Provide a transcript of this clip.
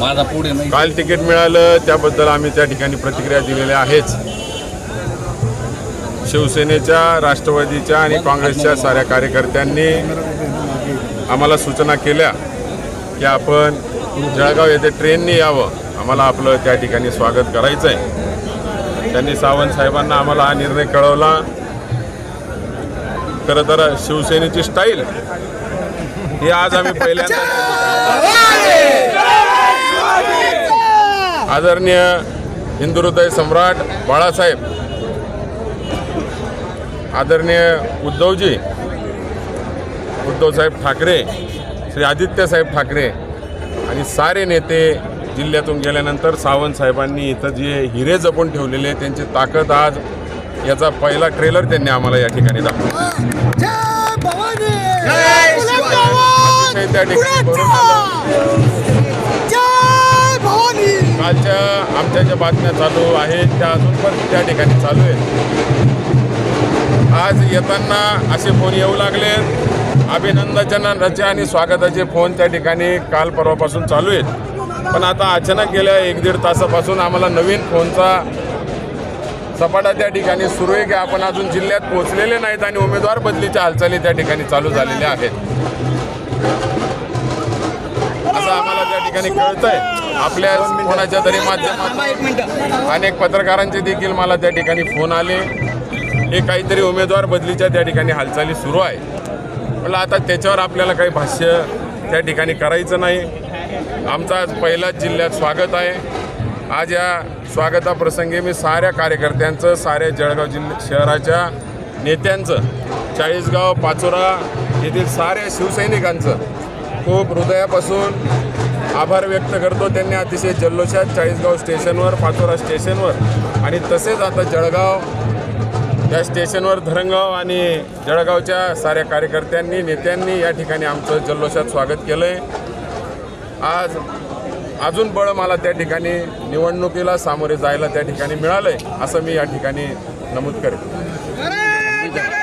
माझा पुढे नाही. काल तिकीट मिळालं त्याबद्दल आम्ही त्या ठिकाणी प्रतिक्रिया दिलेल्या आहेच शिवसेनेच्या राष्ट्रवादीच्या आणि काँग्रेसच्या साऱ्या कार्यकर्त्यांनी आम्हाला सूचना केल्या की आपण जळगाव येथे ट्रेनने यावं. आम्हाला आपलं त्या ठिकाणी स्वागत करायचं आहे त्यांनी सावंत साहेबांना आम्हाला हा निर्णय कळवला. खरं तर शिवसेनेची स्टाईल ही आज आम्ही पहिल्यांदा आदरणीय हिंदू! हृदय सम्राट बाळासाहेब आदरणीय उद्धवजी उद्धवसाहेब ठाकरे श्री आदित्यसाहेब ठाकरे आणि सारे नेते जिल्ह्यातून गेल्यानंतर सावंत साहेबांनी इथं जे हिरे जपून ठेवलेले त्यांची ताकद आज याचा पहिला ट्रेलर त्यांनी आम्हाला या ठिकाणी दाखवला. त्या ठिकाणी. भरून. कालच्या आमच्या ज्या बातम्या चालू आहेत त्या अजून पण त्या ठिकाणी चालू आहेत. आज येताना असे फोन येऊ लागले. अभिनंदनाचे आणि स्वागताचे फोन त्या ठिकाणी काल परवापासून चालू आहेत. पण आता अचानक गेल्या एक दीड तासापासून आम्हाला नवीन फोनचा सपाटा त्या ठिकाणी सुरू आहे की आपण अजून जिल्ह्यात पोहोचलेले नाहीत आणि उमेदवार बदलीच्या हालचाली त्या ठिकाणी चालू झालेल्या आहेत. त्या ठिकाणी कळतंय आपल्या कोणाच्या तरी माध्यमात अनेक पत्रकारांचे देखील मला त्या ठिकाणी फोन आले. हे काहीतरी उमेदवार बदलीच्या त्या ठिकाणी हालचाली सुरू आहे. म्हटलं आता त्याच्यावर आपल्याला काही भाष्य त्या ठिकाणी करायचं नाही. आमचं आज पहिलाच जिल्ह्यात स्वागत आहे. आज या स्वागताप्रसंगी मी साऱ्या कार्यकर्त्यांचं साऱ्या जळगाव जिल्ह्या शहराच्या नेत्यांचं चाळीसगाव पाचोरा येथील साऱ्या शिवसैनिकांचं खूप हृदयापासून आभार व्यक्त करतो त्यांनी अतिशय जल्लोषात चाळीसगाव स्टेशनवर पाचोरा स्टेशनवर आणि तसेच आता जळगाव या स्टेशनवर धरणगाव आणि जळगावच्या साऱ्या कार्यकर्त्यांनी नेत्यांनी या ठिकाणी आमचं जल्लोषात स्वागत केलं आहे आज अजून बळ मला त्या ठिकाणी निवडणुकीला सामोरे जायला त्या ठिकाणी मिळालं आहे असं मी या ठिकाणी नमूद करेन.